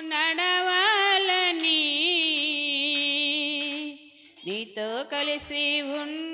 నడవాలని నీతో కలిసి ఉన్న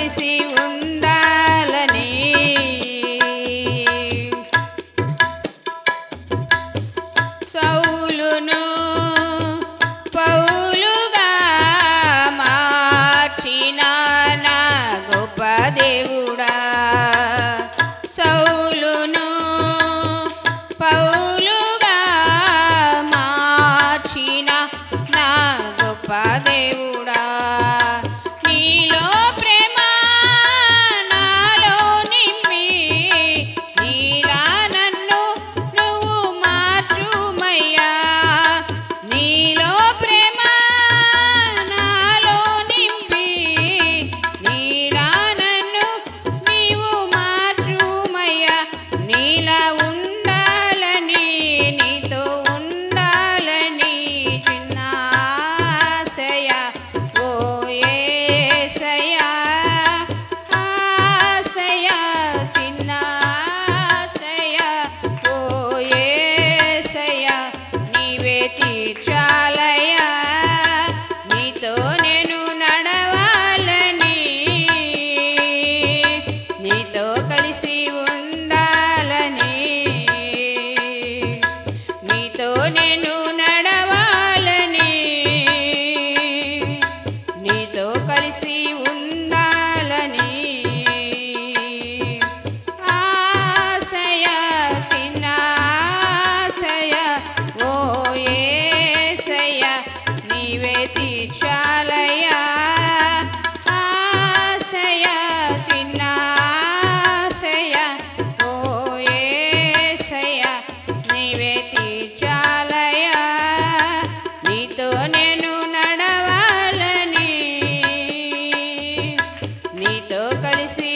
కలిసి ఉండాలని. సౌలును నేను నా కలిసి